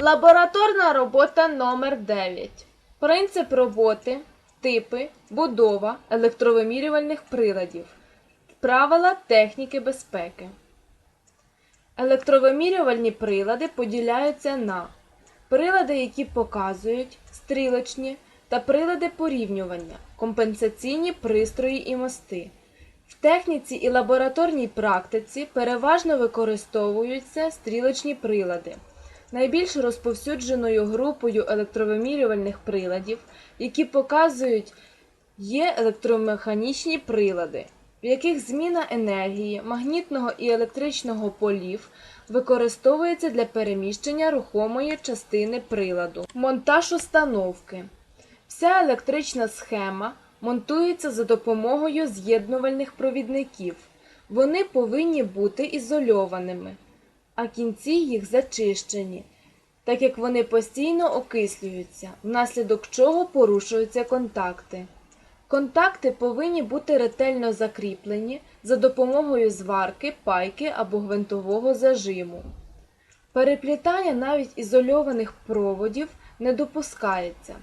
Лабораторна робота номер 9 Принцип роботи, типи, будова електровимірювальних приладів. Правила техніки безпеки. Електровимірювальні прилади поділяються на прилади, які показують, стрілочні та прилади порівнювання, компенсаційні пристрої і мости. В техніці і лабораторній практиці переважно використовуються стрілочні прилади. Найбільш розповсюдженою групою електровимірювальних приладів, які показують, є електромеханічні прилади, в яких зміна енергії, магнітного і електричного полів використовується для переміщення рухомої частини приладу. Монтаж установки. Вся електрична схема монтується за допомогою з'єднувальних провідників. Вони повинні бути ізольованими, а кінці їх зачищені, так як вони постійно окислюються, внаслідок чого порушуються контакти. Контакти повинні бути ретельно закріплені за допомогою зварки, пайки або гвинтового зажиму. Переплітання навіть ізольованих проводів не допускається.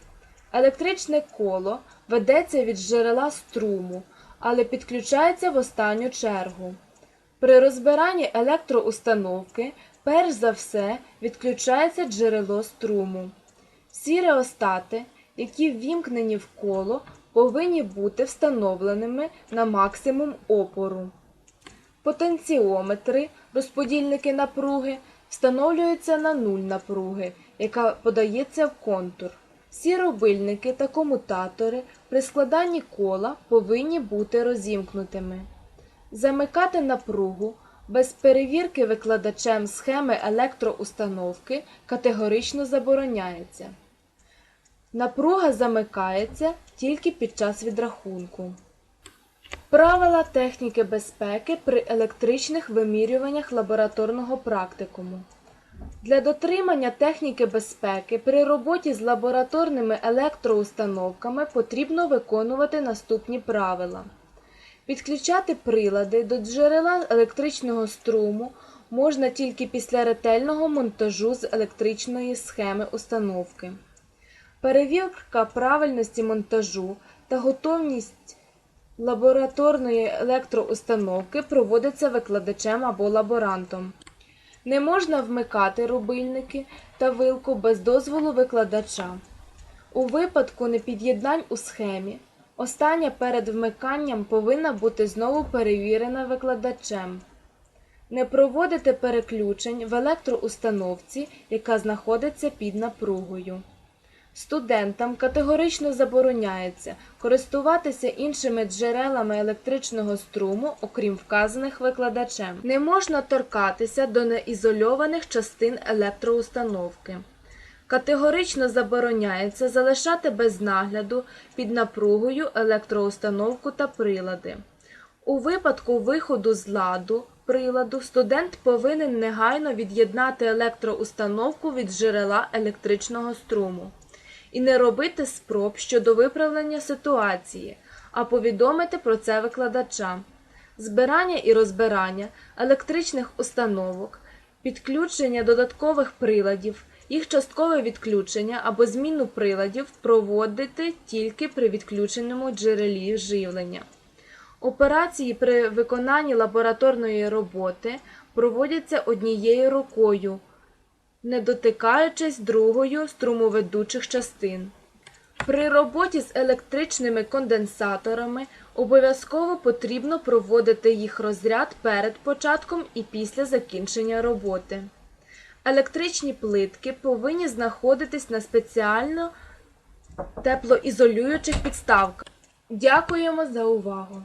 Електричне коло ведеться від джерела струму, але підключається в останню чергу. При розбиранні електроустановки перш за все відключається джерело струму. Всі реостати, які ввімкнені в коло, повинні бути встановленими на максимум опору. Потенціометри, розподільники напруги, встановлюються на нуль напруги, яка подається в контур. Всі робильники та комутатори при складанні кола повинні бути розімкнутими. Замикати напругу без перевірки викладачем схеми електроустановки категорично забороняється. Напруга замикається тільки під час відрахунку. Правила техніки безпеки при електричних вимірюваннях лабораторного практикуму. Для дотримання техніки безпеки при роботі з лабораторними електроустановками потрібно виконувати наступні правила. Підключати прилади до джерела електричного струму можна тільки після ретельного монтажу з електричної схеми установки. Перевірка правильності монтажу та готовність лабораторної електроустановки проводиться викладачем або лаборантом. Не можна вмикати рубильники та вилку без дозволу викладача. У випадку непід'єднань у схемі, остання перед вмиканням повинна бути знову перевірена викладачем. Не проводити переключень в електроустановці, яка знаходиться під напругою. Студентам категорично забороняється користуватися іншими джерелами електричного струму, окрім вказаних викладачем. Не можна торкатися до неізольованих частин електроустановки. Категорично забороняється залишати без нагляду під напругою електроустановку та прилади. У випадку виходу з ладу приладу студент повинен негайно від'єднати електроустановку від джерела електричного струму і не робити спроб щодо виправлення ситуації, а повідомити про це викладача. Збирання і розбирання електричних установок, підключення додаткових приладів, їх часткове відключення або зміну приладів проводити тільки при відключеному джерелі живлення. Операції при виконанні лабораторної роботи проводяться однією рукою, не дотикаючись другою струмоведучих частин. При роботі з електричними конденсаторами обов'язково потрібно проводити їх розряд перед початком і після закінчення роботи. Електричні плитки повинні знаходитись на спеціально теплоізолюючих підставках. Дякуємо за увагу!